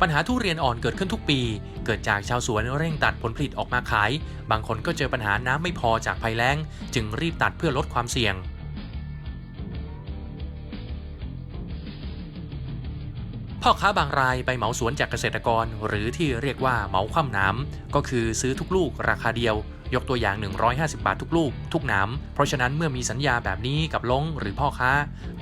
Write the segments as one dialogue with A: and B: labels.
A: ปัญหาทุเรียนอ่อนเกิดขึ้นทุกปี เกิดจากชาวสวนเร่งตัดผลผลิตออกมาขาย บางคนก็เจอปัญหาน้ำไม่พอจากภัยแล้ง จึงรีบตัดเพื่อลดความเสี่ยง พ่อค้าบางรายไปเหมาสวนจากเกษตรกร หรือที่เรียกว่าเหมาคว่ำน้ำก็คือซื้อทุกลูกราคาเดียว ยกตัวอย่าง 150 บาททุกลูก ทุกน้ำเพราะฉะนั้นเมื่อมีสัญญาแบบนี้กับลงหรือพ่อค้า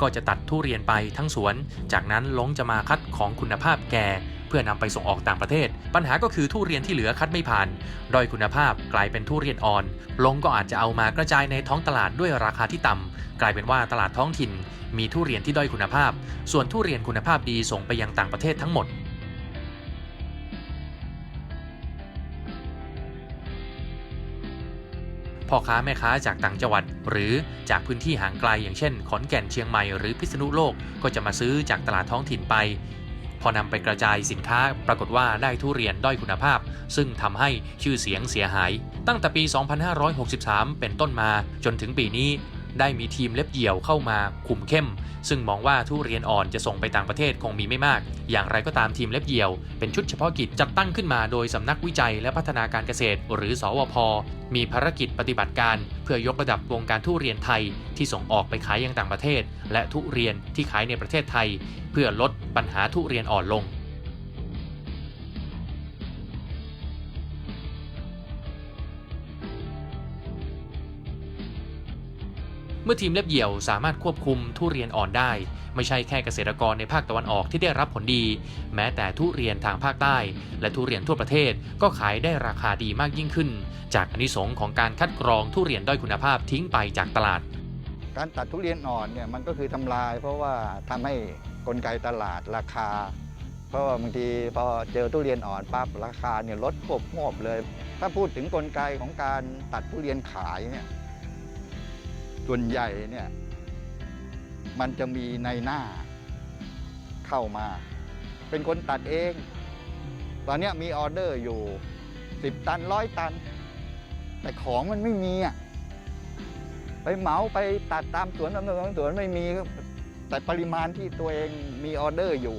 A: ก็จะตัดทุเรียนไปทั้งสวน จากนั้นลงจะมาคัดของคุณภาพแก่ เพื่อนำไปส่งออกต่างประเทศ ปัญหาก็คือทุเรียนที่เหลือคัดไม่ผ่านด้อยคุณภาพกลายเป็นทุเรียนอ่อน ลงก็อาจจะเอามากระจายในท้องตลาดด้วยราคาที่ต่ำกลายเป็นว่าตลาดท้องถิ่น มีทุเรียนที่ด้อยคุณภาพ ส่วนทุเรียนคุณภาพดีส่งไปยังต่างประเทศทั้งหมดพ่อค้าแม่ค้าจากต่างจังหวัด หรือจากพื้นที่ห่างไกลอย่างเช่น ขอนแก่นเชียงใหม่หรือพิษณุโลกก็จะมาซื้อจากตลาดท้องถิ่นไป พอนำไปกระจายสินค้าปรากฏว่าได้ทุเรียนด้อยคุณภาพ ซึ่งทำให้ชื่อเสียงเสียหาย ตั้งแต่ปี 2563 เป็นต้นมาจนถึงปีนี้ ได้มีทีมเล็บเหี่ยวเข้ามาคุมเข้ม ซึ่งมองว่าทุเรียนอ่อนจะส่งไปต่างประเทศคงมีไม่มาก อย่างไรก็ตามทีมเล็บเหี่ยว เป็นชุดเฉพาะกิจจัดตั้งขึ้นมาโดยสำนักวิจัยและพัฒนาการเกษตร หรือสวพ มีภารกิจปฏิบัติการ เพื่อยกระดับวงการทุเรียนไทยที่ส่งออกไปขายยังต่างประเทศ และทุเรียนที่ขายในประเทศไทย เพื่อลดปัญหาทุเรียนอ่อนลง มื่อทีมเล็บเหี่ยวสามารถควบคุมทุเรียนอ่อนได้ ไม่ใช่แค่เกษตรกรในภาคตะวันออกที่ได้รับผลดี แม้แต่ทุเรียนทางภาคใต้ และทุเรียนทั่วประเทศก็ขายได้ราคาดีมากยิ่งขึ้น จากอนิสงส์ของการคัดกรองทุเรียนด้อยคุณภาพทิ้งไปจากตลาด
B: การตัดทุเรียนอ่อนเนี่ยมันก็คือทำลาย เพราะว่าทำให้กลไกตลาดราคา เพราะว่าบางทีพอเจอทุเรียนอ่อนปั๊บราคาเนี่ยลดควบงบเลย ถ้าพูดถึงกลไกของการตัดทุเรียนขายเนี่ย ส่วนใหญ่เนี่ยมันจะมีในหน้าเข้ามา เป็นคนตัดเอง ตอนนี้มีออเดอร์อยู่10ตันร้อยตัน แต่ของมันไม่มีอะไปเหมาไปตัดตามสวนตามสวนตามสวไม่มี แต่ปริมาณที่ตัวเองมีออเดอร์อยู่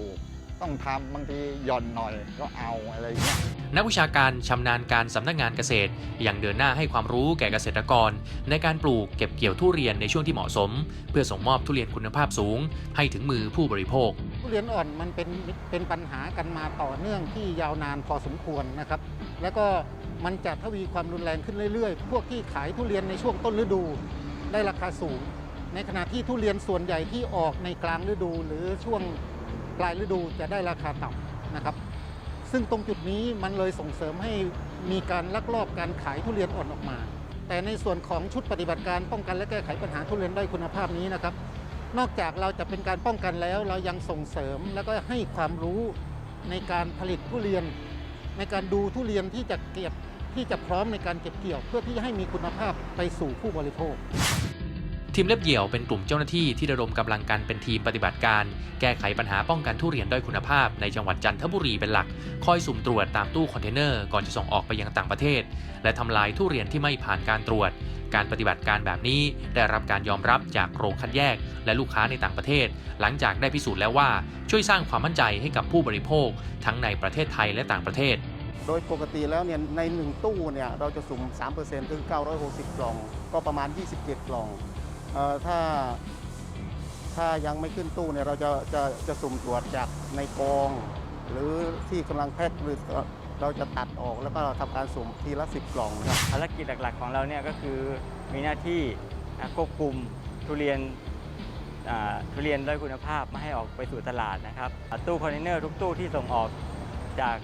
B: ต้องทำบางทีหย่อนหน่อยก็เอาอะไรอย่างเงี้ย
A: นักวิชาการชำนาญการสำนักงานเกษตรยังเดินหน้าให้ความรู้แก่เกษตรกร ในการปลูกเก็บเกี่ยวทุเรียนในช่วงที่เหมาะสม เพื่อส่งมอบทุเรียนคุณภาพสูง ให้ถึงมือผู้บริโภค
C: ทุเรียนอ่อนมันเป็นเป็นปัญหากันมาต่อเนื่องที่ยาวนานพอสมควรนะครับ แล้วก็มันจะทวีความรุนแรงขึ้นเรื่อยๆ พวกที่ขายทุเรียนในช่วงต้นฤดูได้ราคาสูง ในขณะที่ทุเรียนส่วนใหญ่ที่ออกในกลางฤดูหรือช่วง ปลายฤดูจะได้ราคาต่ำนะครับ ซึ่งตรงจุดนี้มันเลยส่งเสริมให้มีการลักลอบการขายทุเรียนอ่อนออกมา แต่ในส่วนของชุดปฏิบัติการป้องกันและแก้ไขปัญหาทุเรียนด้อยคุณภาพนี้นะครับ นอกจากเราจะเป็นการป้องกันแล้ว เรายังส่งเสริมแล้วก็ให้ความรู้ในการผลิตทุเรียน ในการดูทุเรียนที่จะเก็บที่จะพร้อมในการเก็บเกี่ยว เพื่อที่จะให้มีคุณภาพไปสู่ผู้บริโภค
A: ทีมเล็บเหยี่ยวเป็นกลุ่มเจ้าหน้าที่ที่ระดมกำลังกันเป็นทีมปฏิบัติการ แก้ไขปัญหาป้องกันทุเรียนด้อยคุณภาพในจังหวัดจันทบุรีเป็นหลัก คอยสุ่มตรวจตามตู้คอนเทนเนอร์ก่อนจะส่งออกไปยังต่างประเทศ และทำลายทุเรียนที่ไม่ผ่านการตรวจ การปฏิบัติการแบบนี้ได้รับการยอมรับจากโรงคัดแยก และลูกค้าในต่างประเทศ หลังจากได้พิสูจน์แล้วว่าช่วยสร้างความมั่นใจให้กับผู้บริโภค ทั้งในประเทศไทยและต่างประเทศ
D: โดยปกติแล้วเนี่ยใน 1 ตู้เนี่ยเราจะสุ่ม3%คือ960 กล่อง ก็ประมาณ 27 กล่อง เอ่อถ้าถ้ายังไม่ขึ้นตู้เนี่ยเราจะจะจะสุ่มตรวจจากในกอง หรือที่กำลังแพ็คหรือเราจะตัดออกแล้วก็ทำการสุ่มทีละ 10 กล่องนะครับ
E: ภารกิจหลักๆของเราเนี่ยก็คือมีหน้าที่อะควบคุมทุเรียนอ่าทุเรียนด้อยคุณภาพไม่ให้ออกไปสู่ตลาดนะครับอะตู้คอนเทนเนอร์ทุกตู้ที่ส่งออกจาก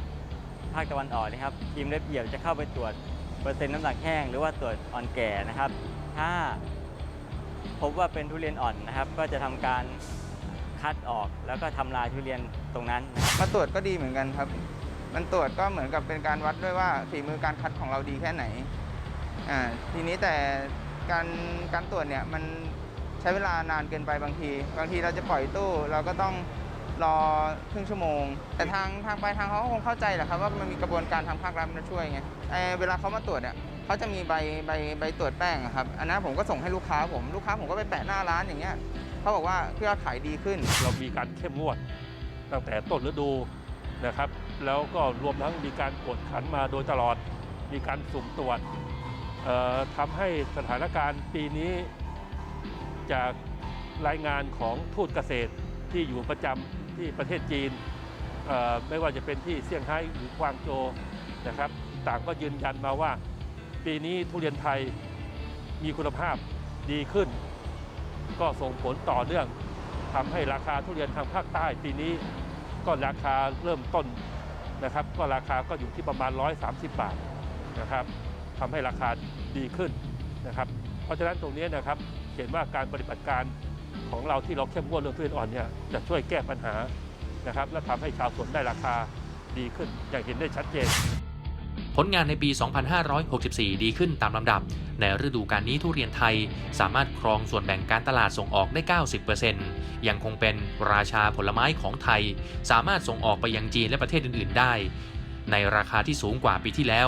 E: ภาคตะวันออกนะครับทีมเล็บเหยียบจะเข้าไปตรวจเปอร์เซ็นต์น้ำหนักแห้งหรือว่าตรวจอ่อนแก่นะครับ ถ้า พบว่าเป็นทุเรียนอ่อนนะครับ ก็จะทำการคัดออกแล้วก็ทำลายทุเรียนตรงนั้น
F: มาตรวจก็ดีเหมือนกันครับ มันตรวจก็เหมือนกับเป็นการวัดด้วยว่าฝีมือการคัดของเราดีแค่ไหนอ่าทีนี้แต่การการตรวจเนี่ยมันใช้เวลานานเกินไปบางที บางทีเราจะปล่อยตู้เราก็ต้อง รอครึ่งชั่วโมง แต่ทางทางปลายทางเขาก็คงเข้าใจแหละครับว่ามันมีกระบวนการทางภาครัฐมาช่วยไงเอ่อเวลาเขามาตรวจเนี่ยเขาจะมีใบใบใบตรวจแป้งอะครับอันนั้นผมก็ส่งให้ลูกค้าผมลูกค้าผมก็ไปแปะหน้าร้านอย่างเงี้ยเขาบอกว่าเพื่อขายดีขึ้น
G: เรามีการเข้มงวดตั้งแต่ต้นฤดูนะครับ แล้วก็รวมทั้งมีการกวดขันมาโดยตลอด มีการสุ่มตรวจเอ่อทำให้สถานการณ์ปีนี้จากรายงานของทูตเกษตร ที่อยู่ประจำที่ประเทศจีน ไม่ว่าจะเป็นที่เซี่ยงไฮ้หรือกวางโจนะครับ ต่างก็ยืนยันมาว่า ปีนี้ทุเรียนไทยมีคุณภาพดีขึ้น ก็ส่งผลต่อเนื่องทำให้ราคาทุเรียนทางภาคใต้ปีนี้ก็ราคาเริ่มต้นนะครับ ก็ราคาก็อยู่ที่ประมาณ 130 บาทนะครับทำให้ราคาดีขึ้นนะครับ เพราะฉะนั้นตรงนี้นะครับเห็นว่าการปฏิบัติการ ของเราที่เราเข้มงวดเรื่องทุเรียนอ่อนเนี่ยจะช่วยแก้ปัญหานะครับและทำให้ชาวสวนได้ราคาดีขึ้นอย่างเห็นได้ชัดเจน
A: ผลงานในปี 2564 ดีขึ้นตามลำดับ ในฤดูกาลนี้ทุเรียนไทยสามารถครองส่วนแบ่งการตลาดส่งออกได้ 90%ยังคงเป็นราชาผลไม้ของไทย สามารถส่งออกไปยังจีนและประเทศอื่น ๆ ได้ ในราคาที่สูงกว่าปีที่แล้ว